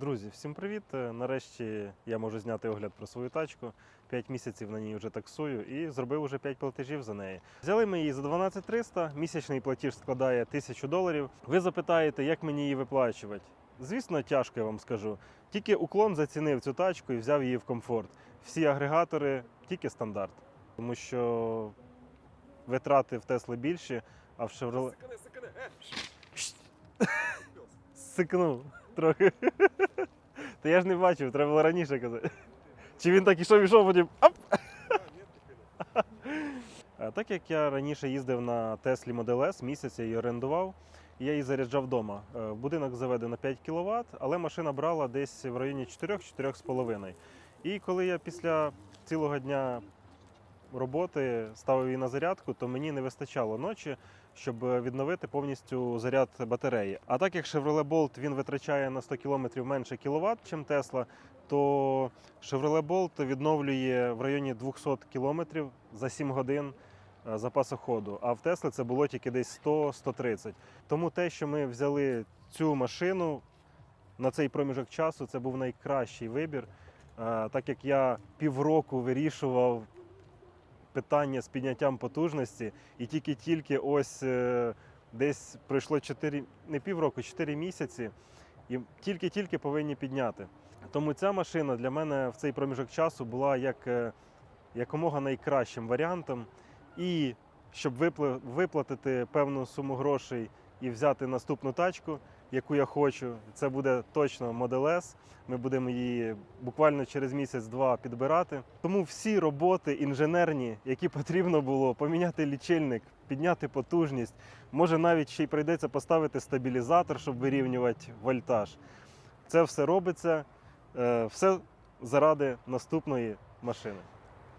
Друзі, всім привіт! Е, Нарешті я можу зняти огляд про свою тачку. 5 місяців на ній вже таксую і зробив уже 5 платежів за неї. Взяли ми її за 12 300, місячний платіж складає 1000 доларів. Ви запитаєте, як мені її виплачувати? Звісно, тяжко я вам скажу. Тільки уклон зацінив цю тачку і взяв її в комфорт. Всі агрегатори тільки стандарт. Тому що витрати в Тесли більші, а в Chevrolet... Сикане, е! Сикнув трохи. Та я ж не бачив, треба було раніше казати. Чи він так ішов, ішов, потім. Ап! Так як я раніше їздив на Теслі Model S, місяць я її орендував, я її заряджав вдома. Е, Будинок заведено 5 кВт, але машина брала десь в районі 4-4,5. І коли я після цілого дня роботи ставив її на зарядку, то мені не вистачало ночі, щоб відновити повністю заряд батареї. А так як Chevrolet Bolt він витрачає на 100 км менше кВт, ніж Tesla, то Chevrolet Bolt відновлює в районі 200 км за 7 годин е, запасу ходу. А в Tesla це було тільки десь 100-130. Тому те, що ми взяли цю машину на цей проміжок часу, це був найкращий вибір. Е, Так як я півроку вирішував питання з підняттям потужності, і тільки-тільки ось е, десь пройшло 4, не півроку, 4 місяці, і тільки-тільки повинні підняти. Тому ця машина для мене в цей проміжок часу була як е, якомога найкращим варіантом. І щоб виплатити певну суму грошей і взяти наступну тачку, яку я хочу, це буде точно Model S. Ми будемо її буквально через місяць-два підбирати. Тому всі роботи інженерні, які потрібно було поміняти лічильник, підняти потужність, може навіть ще й прийдеться поставити стабілізатор, щоб вирівнювати вольтаж. Це все робиться, е, все заради наступної машини.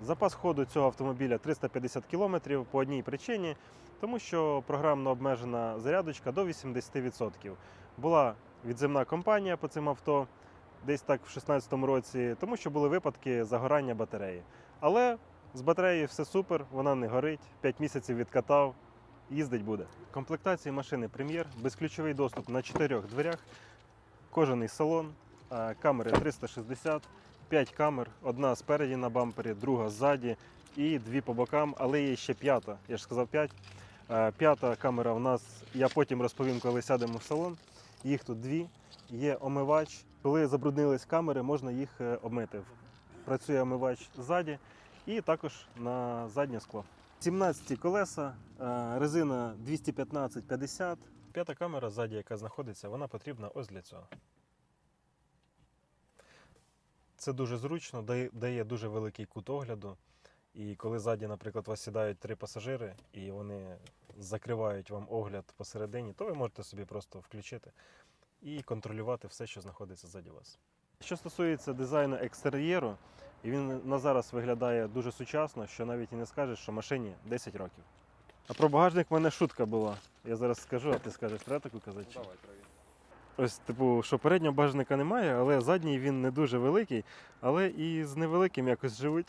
Запас ходу цього автомобіля 350 км по одній причині, тому що програмно обмежена зарядочка до 80%. Була відземна компанія по цим авто десь так в 2016 році, тому що були випадки загорання батареї. Але з батареєю все супер, вона не горить, 5 місяців відкатав, їздить буде. Комплектації машини прем'єр, безключовий доступ на чотирьох дверях, кожаний салон, камери 360, 5 камер, одна спереді на бампері, друга ззаді і дві по бокам, але є ще п'ята. Я ж сказав 5. П'ята камера в нас, я потім розповім, коли сядемо в салон. Їх тут дві. Є омивач. Коли забруднились камери, можна їх е, обмити. Працює омивач ззаді і також на заднє скло. 17 колеса, е, резина 215-50. П'ята камера ззаді, яка знаходиться, вона потрібна ось для цього. Це дуже зручно, дає, дуже великий кут огляду. І коли ззаді, наприклад, вас сідають три пасажири і вони закривають вам огляд посередині, то ви можете собі просто включити і контролювати все, що знаходиться ззаді вас. Що стосується дизайну екстер'єру, і він на зараз виглядає дуже сучасно, що навіть і не скажеш, що машині 10 років. А про багажник в мене шутка була. Я зараз скажу, а ти скажеш, треба таку казати? Давай. Ось, типу, що переднього багажника немає, але задній він не дуже великий, але і з невеликим якось живуть.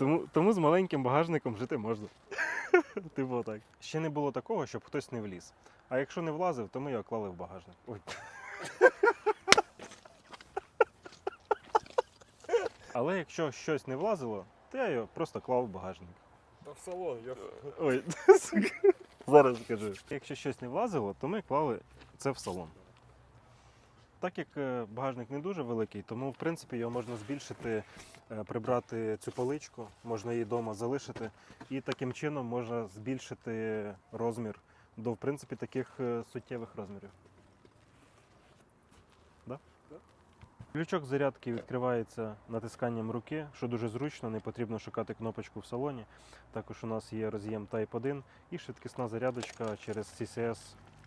Тому, тому з маленьким багажником жити можна. Типу так. Ще не було такого, щоб хтось не вліз. А якщо не влазив, то ми його клали в багажник. Ой. Але якщо щось не влазило, то я його просто клав в багажник. Та в салон, я... Ой, зараз скажу. Якщо щось не влазило, то ми клали це в салон. Так як е, багажник не дуже великий, тому в принципі його можна збільшити, е, прибрати цю поличку, можна її вдома залишити, і таким чином можна збільшити розмір до в принципі таких е, суттєвих розмірів. Да? Ключок зарядки відкривається натисканням руки, що дуже зручно, не потрібно шукати кнопочку в салоні. Також у нас є роз'єм Type 1 і швидкісна зарядочка через CCS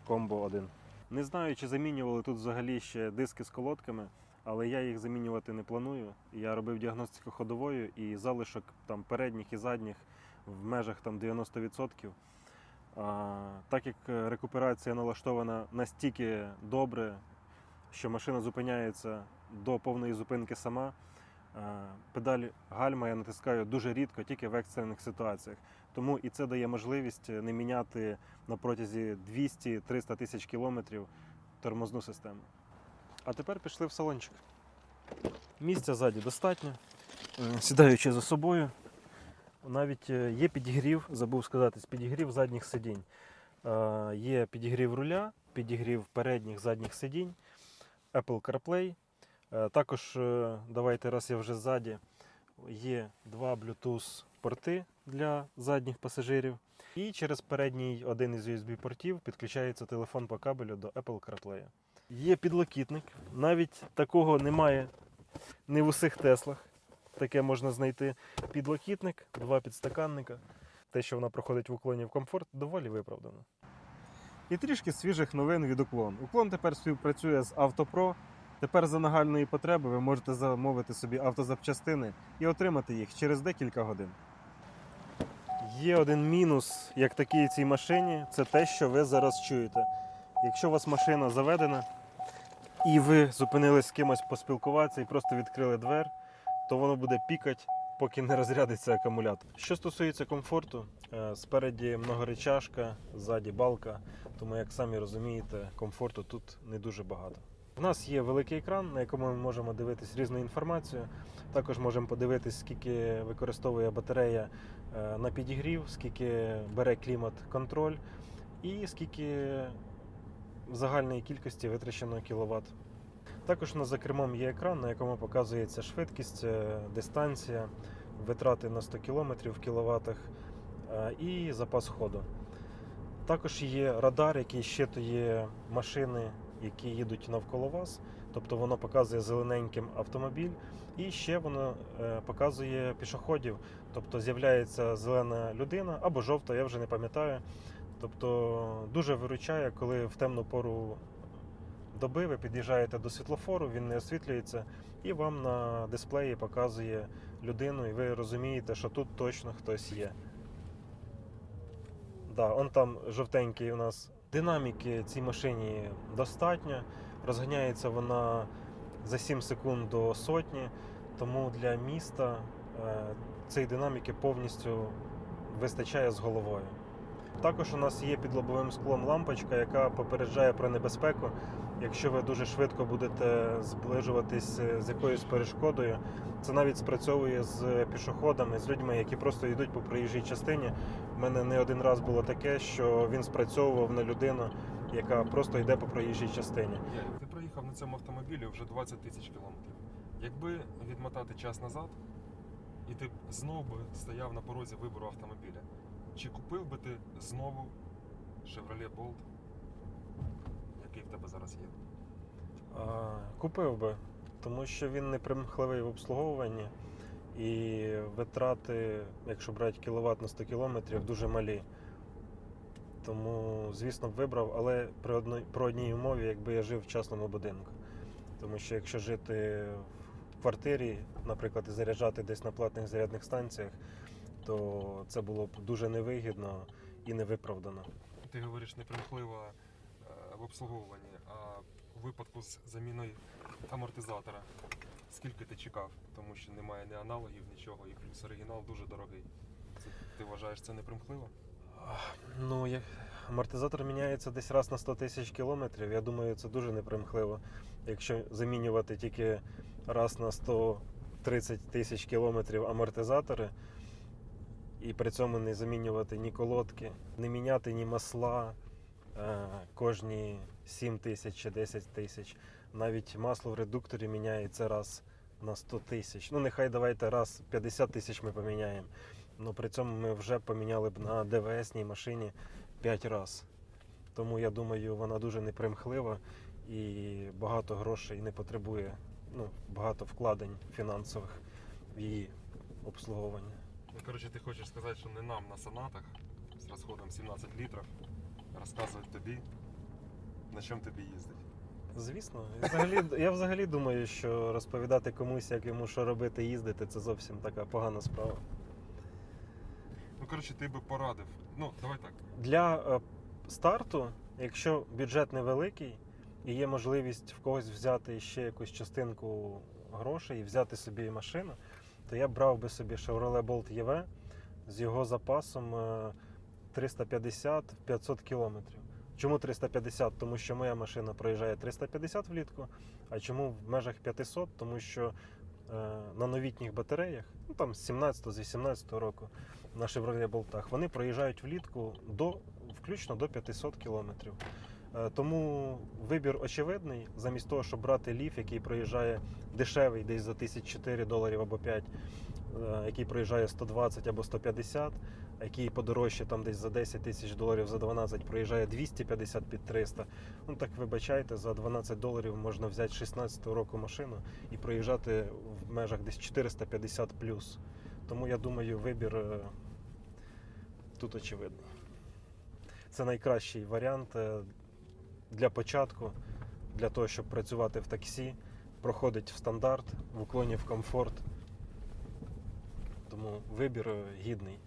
Combo 1. Не знаю, чи замінювали тут взагалі ще диски з колодками, але я їх замінювати не планую. Я робив діагностику ходовою і залишок там передніх і задніх в межах там 90%. А, так як е, рекуперація налаштована настільки добре, що машина зупиняється до повної зупинки сама, Педаль гальма я натискаю дуже рідко, тільки в екстрених ситуаціях. Тому і це дає можливість не міняти на протязі 200-300 тисяч кілометрів тормозну систему. А тепер пішли в салончик. Місця ззаді достатньо. Е, Сідаючи за собою, навіть е, є підігрів, забув сказати, підігрів задніх сидінь. Е, Є підігрів руля, підігрів передніх задніх сидінь, Apple CarPlay. Е, Також е, давайте, раз я вже ззаді, є два Bluetooth порти для задніх пасажирів. І через передній один із USB-портів підключається телефон по кабелю до Apple CarPlay. Є підлокітник. Навіть такого немає не в усіх Теслах. Таке можна знайти. Підлокітник, два підстаканника. Те, що вона проходить в уклоні в комфорт, доволі виправдано. І трішки свіжих новин від уклон. Уклон тепер співпрацює з Автопро. Тепер за нагальної потреби ви можете замовити собі автозапчастини і отримати їх через декілька годин. Є один мінус, як такий цій машині, це те, що ви зараз чуєте. Якщо у вас машина заведена і ви зупинились з кимось поспілкуватися і просто відкрили двер, то воно буде пікати, поки не розрядиться акумулятор. Що стосується комфорту, е, спереді многоречашка, ззаді балка, тому, як самі розумієте, комфорту тут не дуже багато. У нас є великий екран, на якому ми можемо дивитись різну інформацію. Також можемо подивитись, скільки використовує батарея е, на підігрів, скільки бере клімат-контроль і скільки в загальній кількості витрачено кіловат. Також у нас за кермом є екран, на якому показується швидкість, е, дистанція, витрати на 100 км в кіловатах е, і запас ходу. Також є радар, який щитує машини, які їдуть навколо вас. Тобто воно показує зелененьким автомобіль, і ще воно е, показує пішоходів. Тобто з'являється зелена людина або жовта, я вже не пам'ятаю. Тобто дуже виручає, коли в темну пору доби ви під'їжджаєте до світлофору, він не освітлюється, і вам на дисплеї показує людину, і ви розумієте, що тут точно хтось є. Да, он там жовтенький у нас. Динаміки цій машині достатньо. Розганяється вона за 7 секунд до сотні, тому для міста е, цієї динаміки повністю вистачає з головою. Також у нас є під лобовим склом лампочка, яка попереджає про небезпеку. Якщо ви дуже швидко будете зближуватись з якоюсь перешкодою, це навіть спрацьовує з пішоходами, з людьми, які просто йдуть по проїжджій частині. У мене не один раз було таке, що він спрацьовував на людину, яка просто йде по проїжджій частині. Ти проїхав на цьому автомобілі вже 20 тисяч кілометрів. Якби відмотати час назад, і ти б знову стояв на порозі вибору автомобіля, чи купив би ти знову Chevrolet Bolt, який в тебе зараз є? А, Купив би, тому що він не примхливий в обслуговуванні і витрати, якщо брати кіловат на 100 кілометрів, дуже малі. Тому, звісно, б вибрав, але при одній, про одній умові, якби я жив в частному будинку. Тому що якщо жити в квартирі, наприклад, і заряджати десь на платних зарядних станціях, то це було б дуже невигідно і невиправдано. Ти говориш непримхлива в обслуговуванні, а у випадку з заміною амортизатора, скільки ти чекав? Тому що немає ні аналогів, нічого, і плюс оригінал дуже дорогий. Це, ти вважаєш це непримхливо? Ну, як амортизатор міняється десь раз на 100 тисяч кілометрів. Я думаю, це дуже непримхливо. Якщо замінювати тільки раз на 130 тисяч кілометрів амортизатори, і при цьому не замінювати ні колодки, не міняти ні масла кожні 7 тисяч чи 10 тисяч. Навіть масло в редукторі міняється раз на 100 тисяч. Ну, нехай давайте раз 50 тисяч ми поміняємо. Ну при цьому ми вже поміняли б на ДВСній машині 5 разів. Тому я думаю, вона дуже непримхлива і багато грошей не потребує, ну, багато вкладень фінансових в її обслуговування. Ну, коротше, ти хочеш сказати, що не нам на сонатах з розходом 17 літрів розказувати тобі, на чому тобі їздить. Звісно, І взагалі, я взагалі думаю, що розповідати комусь, як йому що робити, їздити, це зовсім така погана справа. Ну, коротше, ти би порадив. Ну, давай так. Для е, старту, якщо бюджет невеликий і є можливість в когось взяти ще якусь частинку грошей і взяти собі машину, то я брав би собі Chevrolet Bolt EV з його запасом е, 350-500 кілометрів. Чому 350? Тому що моя машина проїжджає 350 влітку, а чому в межах 500? Тому що е, на новітніх батареях, ну там з 17 з 18 року на Chevrolet Болтах, вони проїжджають влітку до, включно до 500 кілометрів. Е, Тому вибір очевидний, замість того, щоб брати ліф, який проїжджає дешевий, десь за 1004 доларів або 5, е, який проїжджає 120 або 150, а який подорожче там десь за 10 тисяч доларів за 12 проїжджає 250 під 300. Ну так вибачайте, за 12 доларів можна взяти 16 року машину і проїжджати в межах десь 450 плюс. Тому я думаю, вибір е, тут очевидний. Це найкращий варіант е, для початку, для того, щоб працювати в таксі, проходить в стандарт, в уклоні в комфорт. Тому вибір е, гідний.